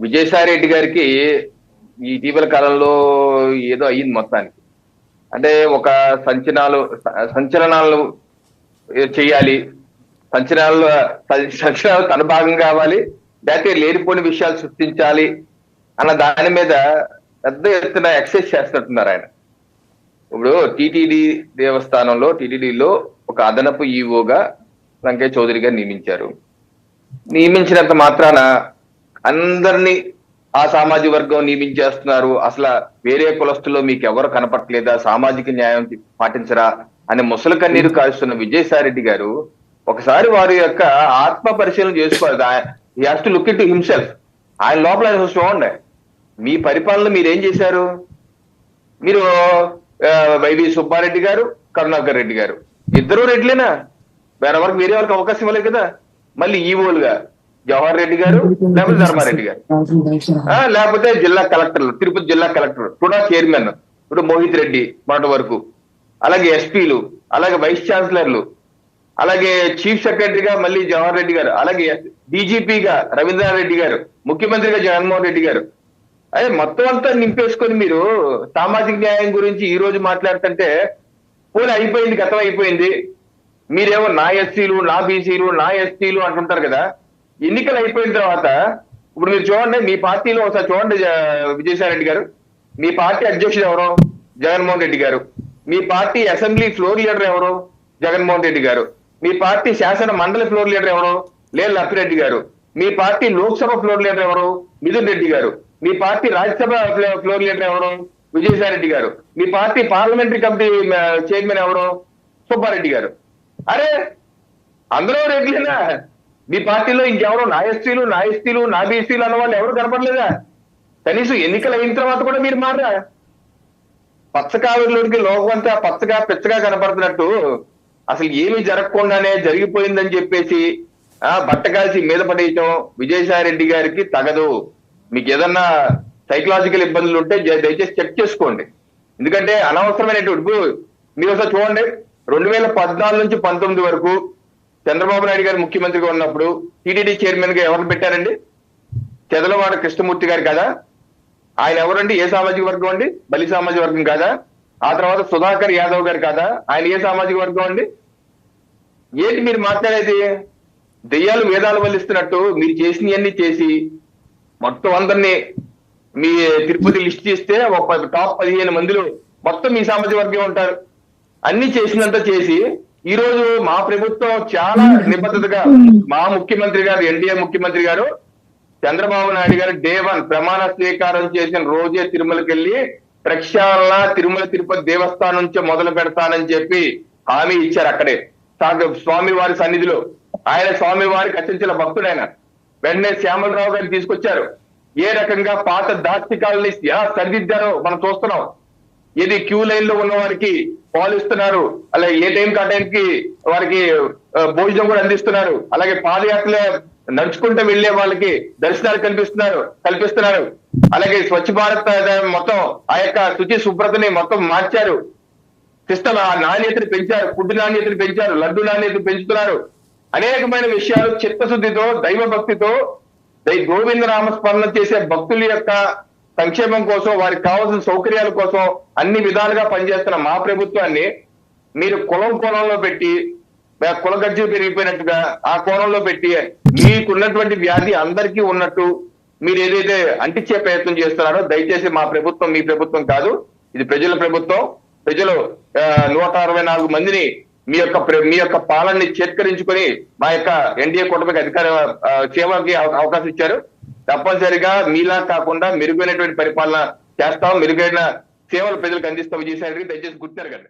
విజయసాయి రెడ్డి గారికి ఈ ఇటీవల కాలంలో ఏదో అయ్యింది మొత్తానికి. అంటే ఒక సంచలనాలు సంచలనాలు చేయాలి. సంచలనాలు సంచలనాలు తన భాగం కావాలి. లేకపోతే లేనిపోని విషయాలు సృష్టించాలి అన్న దాని మీద పెద్ద ఎత్తున ఎక్సైజ్ చేస్తున్నట్టున్నారు ఆయన. ఇప్పుడు టిటిడి దేవస్థానంలో టిటిడిలో ఒక అదనపు ఈవోగా వెంకయ్య చౌదరి గారు నియమించారు. నియమించినంత మాత్రాన అందరినీ ఆ సామాజిక వర్గం నియమించేస్తున్నారు. అసలు వేరే కులస్తుల్లో మీకు ఎవరు కనపట్లేదా సామాజిక న్యాయం పాటించరా? అనే ముసలి కన్నీరు కాస్తున్న విజయసాయిరెడ్డి గారు ఒకసారి వారి యొక్క ఆత్మ పరిశీలన చేసుకోవాలి. Has to look into himself ఆయన లోపల ఆయన చూడండి. మీ పరిపాలన మీరు ఏం చేశారు? మీరు వైవి సుబ్బారెడ్డి గారు కరుణాకర్ రెడ్డి గారు. ఇద్దరు రెడ్లేనా వేరే వరకు వేరే వాళ్ళకి అవకాశం ఇవ్వలేదు కదా? మళ్ళీ ఈవోలుగా. జవహర్ రెడ్డి గారు లేకపోతే ధర్మారెడ్డి గారు. ఆ, లేకపోతే జిల్లా కలెక్టర్లు తిరుపతి జిల్లా కలెక్టర్ కూడా చైర్మన్ ఇప్పుడు మోహిత్ రెడ్డి మొన్నటి వరకు. అలాగే ఎస్పీలు అలాగే వైస్ ఛాన్సలర్లు అలాగే చీఫ్ సెక్రటరీగా మళ్ళీ జవహర్ రెడ్డి గారు అలాగే డీజీపీగా రవీంద్రనాథ్ రెడ్డి గారు ముఖ్యమంత్రిగా జగన్మోహన్ రెడ్డి గారు. అదే మొత్తం అంతా నింపేసుకొని మీరు సామాజిక న్యాయం గురించి ఈ రోజు మాట్లాడుతుంటే పోనీ అయిపోయింది గతం అయిపోయింది. మీరేమో నా ఎస్సీలు నా బీసీలు నా ఎస్టీలు అంటుంటారు కదా. ఎన్నికలు అయిపోయిన తర్వాత ఇప్పుడు మీరు చూడండి మీ పార్టీలో ఒకసారి చూడండి విజయసాయి రెడ్డి గారు. మీ పార్టీ అధ్యక్షుడు ఎవరు? జగన్మోహన్ రెడ్డి గారు. మీ పార్టీ అసెంబ్లీ ఫ్లోర్ లీడర్ ఎవరు? జగన్మోహన్ రెడ్డి గారు. మీ పార్టీ శాసన మండలి ఫ్లోర్ లీడర్ ఎవరు? లేని లప్పిరెడ్డి గారు. మీ పార్టీ లోక్సభ ఫ్లోర్ లీడర్ ఎవరు? మిథున్ రెడ్డి గారు. మీ పార్టీ రాజ్యసభ ఫ్లోర్ లీడర్ ఎవరు? విజయసాయి రెడ్డి గారు. మీ పార్టీ పార్లమెంటరీ కమిటీ చైర్మన్ ఎవరు? సుబ్బారెడ్డి గారు. అరే అందరూ రెడ్లేనా మీ పార్టీలో ఇంకెవరు? నా ఎస్టీలు నా ఎస్టీలు నా బీసీలు అన్న వాళ్ళు ఎవరు కనపడలేదా? కనీసం ఎన్నికలు అయిన తర్వాత కూడా మీరు మారా పచ్చకావిలోకి లోకం అంతా పచ్చగా పిచ్చగా కనపడుతున్నట్టు అసలు ఏమీ జరగకుండానే జరిగిపోయిందని చెప్పేసి ఆ బట్ట కాల్చి మీద పడేయటం విజయసాయి రెడ్డి గారికి తగదు. మీకు ఏదన్నా సైకలాజికల్ ఇబ్బందులు ఉంటే దయచేసి చెక్ చేసుకోండి. ఎందుకంటే అనవసరమైనటువంటి మీరు ఒకసారి చూడండి రెండు వేల పద్నాలుగు నుంచి పంతొమ్మిది వరకు చంద్రబాబు నాయుడు గారు ముఖ్యమంత్రిగా ఉన్నప్పుడు టీటీడీ చైర్మన్గా ఎవరు పెట్టారండి? చెదలవాడ కృష్ణమూర్తి గారు కదా? ఆయన ఎవరండి? ఏ సామాజిక వర్గం అండి? బలి సామాజిక వర్గం కాదా? ఆ తర్వాత సుధాకర్ యాదవ్ గారు కాదా? ఆయన ఏ సామాజిక వర్గం అండి? ఏంటి మీరు మాట్లాడేది? దెయ్యాలు వేదాలు వల్లిస్తున్నట్టు మీరు చేసినవన్నీ చేసి మొత్తం అందరినీ మీ తిరుపతి లిస్ట్ చేస్తే ఒక పది- టాప్ పదిహేను మందిలో మొత్తం మీ సామాజిక వర్గం ఉంటారు. అన్ని చేసినంత చేసి ఈ రోజు మా ప్రభుత్వం చాలా నిబద్ధతగా మా ముఖ్యమంత్రి గారు ఎన్డీఏ ముఖ్యమంత్రి గారు చంద్రబాబు నాయుడు గారు డే వన్ ప్రమాణ స్వీకారం చేసిన రోజే తిరుమలకి వెళ్ళి ప్రక్షాళన తిరుమల తిరుపతి దేవస్థానం నుంచి మొదలు పెడతానని చెప్పి హామీ ఇచ్చారు అక్కడే. స్వామి వారి సన్నిధిలో. ఆయన స్వామి వారికి అత్యంత భక్తుడు ఆయన. వెంటనే శ్యామలరావు గారిని తీసుకొచ్చారు. ఏ రకంగా పాత దాస్తికాలని ఎలా సరిదిద్దారో మనం చూస్తున్నాం. ఏది క్యూ లైన్లో ఉన్న వారికి పాలు ఇస్తున్నారు. అలాగే ఏ టైం కా టైం కి వారికి భోజనం కూడా అందిస్తున్నారు. అలాగే పాదయాత్ర నడుచుకుంటూ వెళ్ళే వాళ్ళకి దర్శనాలు కల్పిస్తున్నారు కల్పిస్తున్నారు. అలాగే స్వచ్ఛ భారత్ మొత్తం ఆ యొక్క శుచి శుభ్రతని మొత్తం మార్చారు. సిస్టమ్ ఆ నాణ్యతను పెంచారు ఫుడ్ నాణ్యతను పెంచారు లడ్డు నాణ్యతను పెంచుతున్నారు. అనేకమైన విషయాలు చిత్తశుద్ధితో దైవ భక్తితో దై గోవింద నామస్మరణ చేసే భక్తుల యొక్క సంక్షేమం కోసం వారికి కావాల్సిన సౌకర్యాల కోసం అన్ని విధాలుగా పనిచేస్తున్న మా ప్రభుత్వాన్ని మీరు కులం కోణంలో పెట్టి కుల గజ్జలు పెరిగిపోయినట్టుగా ఆ కోణంలో పెట్టి మీకున్నటువంటి వ్యాధి అందరికీ ఉన్నట్టు మీరు ఏదైతే అంటించే ప్రయత్నం చేస్తున్నారో దయచేసి మా ప్రభుత్వం మీ ప్రభుత్వం కాదు ఇది ప్రజల ప్రభుత్వం. ప్రజలు నూట అరవై నాలుగు మందిని మీ యొక్క మీ యొక్క పాలనని చేత్కరించుకొని మా యొక్క ఎన్డీఏ కూటమికి అధికార సేవకి అవకాశం ఇచ్చారు. తప్పనిసరిగా మీలా కాకుండా మెరుగైనటువంటి పరిపాలన చేస్తాం. మెరుగైన సేవలు ప్రజలకు అందిస్తాం. విజయసాయి రెడ్డి దయచేసి గుర్తారు కదా